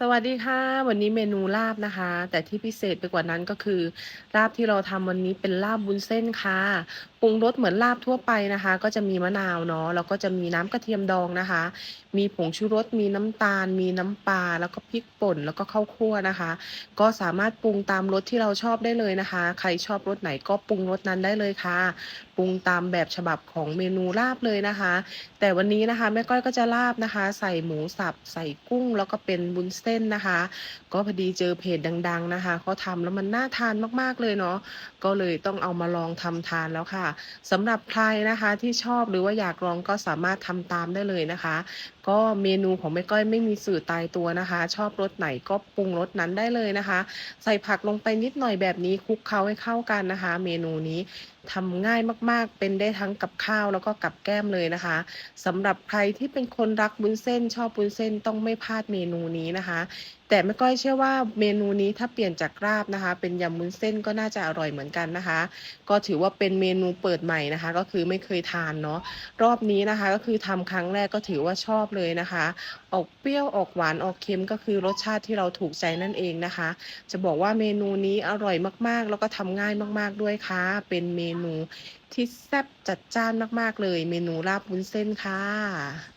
สวัสดีค่ะ วันนี้เมนูลาบนะคะ แต่ที่พิเศษไปกว่านั้นก็คือลาบที่เราทำวันนี้เป็นลาบวุ้นเส้นค่ะปรุงรสเหมือนลาบทั่วไปนะคะ ก็จะมีมะนาวเนาะแล้วก็จะมีน้ำกระเทียมดองนะคะ มีผงชูรสมีน้ำตาล มีน้ำปลาแล้วก็พริกป่นแล้วก็ข้าวคั่วนะคะ ก็สามารถปรุงตามรสที่เราชอบได้เลยนะคะ ใครชอบรสไหนก็ปรุงรสนั้นได้เลยค่ะปรุงตามแบบฉบับของเมนูลาบเลยนะคะ แต่วันนี้นะคะแม่ก้อยก็จะลาบนะคะ ใส่หมูสับใส่กุ้งแล้วก็เป็นบุญเส้นนะคะ ก็พอดีเจอเพจดัง ๆนะคะเขาทำแล้วมันน่าทานมากๆเลยเนาะก็เลยต้องเอามาลองทำทานแล้วค่ะสำหรับใครนะคะที่ชอบหรือว่าอยากลองก็สามารถทำตามได้เลยนะคะ ก็เมนูของแม่ก้อยไม่มีสื่อตายตัวนะคะ ชอบรสไหนก็ปรุงรสนั้นได้เลยนะคะ ใส่ผักลงไปนิดหน่อยแบบนี้คลุกเคล้าให้เข้ากันนะคะ เมนูนี้ ทำง่ายมากๆ เป็นได้ทั้งกับข้าวแล้วก็กับแก้มเลยนะคะสำหรับใครที่เป็นคนรักบุญเส้น ชอบบุญเส้นต้องไม่พลาดเมนูนี้นะคะ แต่แม่ก้อยเชื่อว่าเมนูนี้ถ้าเปลี่ยนจากราบนะคะ เป็นยำวุ้นเส้นก็น่าจะอร่อยเหมือนกันนะคะ ก็ถือว่าเป็นเมนูเปิดใหม่นะคะ ก็คือไม่เคยทานเนาะรอบนี้นะคะก็คือทำครั้งแรกก็ถือว่าชอบเลยนะคะ ออกเปรี้ยวออกหวานออกเค็มก็คือรสชาติที่เราถูกใจนั่นเองนะคะ จะบอกว่าเมนูนี้อร่อยมากๆ แล้วก็ทำง่ายมาก ๆด้วยค่ะ เป็นเมนูที่แซ่บจัดจ้านมากๆเลย เมนูลาบวุ้นเส้นค่ะ